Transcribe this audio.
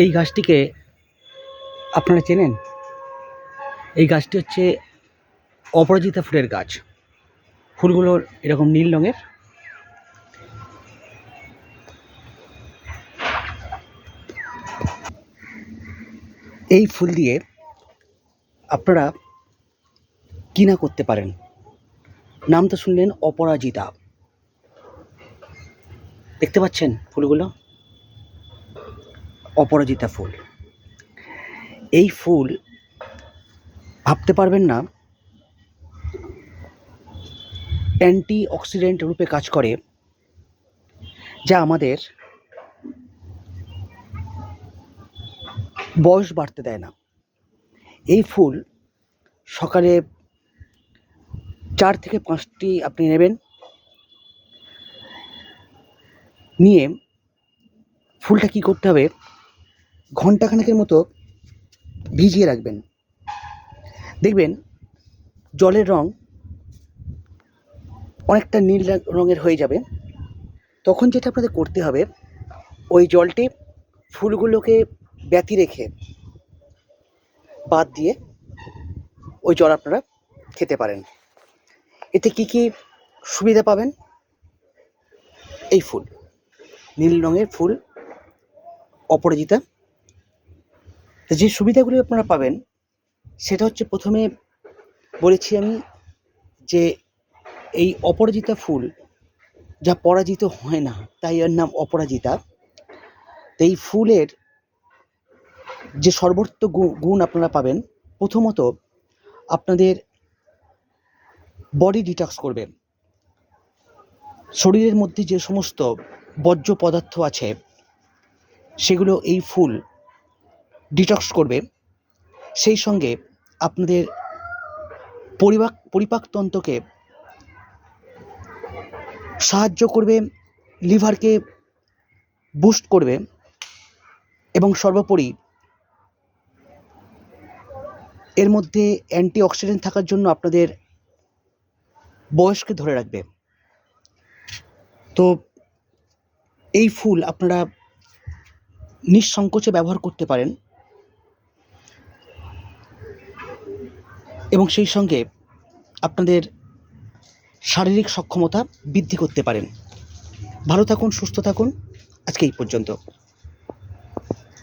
এই গাছটিকে আপনারা চেনেন? এই গাছটি হচ্ছে অপরাজিতা ফুলের গাছ। ফুলগুলো এরকম নীল রঙের। এই ফুল দিয়ে আপনারা কিনা করতে পারেন। নাম তো শুনলেন অপরাজিতা। দেখতে পাচ্ছেন ফুলগুলো? অপরাজিতা ফুল। এই ফুল ভাবতে পারবেন না অ্যান্টি অক্সিডেন্ট রূপে কাজ করে, যা আমাদের বয়স বাড়তে দেয় না। এই ফুল সকালে চার থেকে পাঁচটি আপনি নেবেন, নিয়ে ফুলটা কি করতে হবে? ঘন্টাখানেকের মতো ভিজিয়ে রাখবেন। দেখবেন জলের রং অনেকটা নীল রঙের হয়ে যাবে। তখন যেটা আপনাদের করতে হবে, ওই জলটি ফুলগুলোকে ব্যতি রেখে বাদ দিয়ে ওই জল আপনারা খেতে পারেন। এতে কি কি সুবিধা পাবেন? এই ফুল, নীল রঙের ফুল, অপরাজিতা তো যে সুবিধাগুলি আপনারা পাবেন, সেটা হচ্ছে প্রথমে বলেছি আমি যে এই অপরাজিতা ফুল যা পরাজিত হয় না, তাই এর নাম অপরাজিতা। এই ফুলের যে সর্বোচ্চ গুণ আপনারা পাবেন, প্রথমত আপনাদের বডি ডিটক্স করবে। শরীরের মধ্যে যে সমস্ত বর্জ্য পদার্থ আছে, সেগুলো এই ফুল ডিটক্স করবে, সেই সঙ্গে আপনাদের পরিপাক পরিপাকতন্ত্রকে সাহায্য করবে, লিভারকে বুস্ট করবে এবং সর্বোপরি এর মধ্যে অ্যান্টি অক্সিডেন্ট থাকার জন্য আপনাদের বয়সকে ধরে রাখবে। তো এই ফুল আপনারা নিঃসংকোচে ব্যবহার করতে পারেন। এবং সেই সঙ্গে আপনাদের শারীরিক সক্ষমতা বৃদ্ধি করতে পারেন। ভালো থাকুন, সুস্থ থাকুন। আজকে এই পর্যন্ত।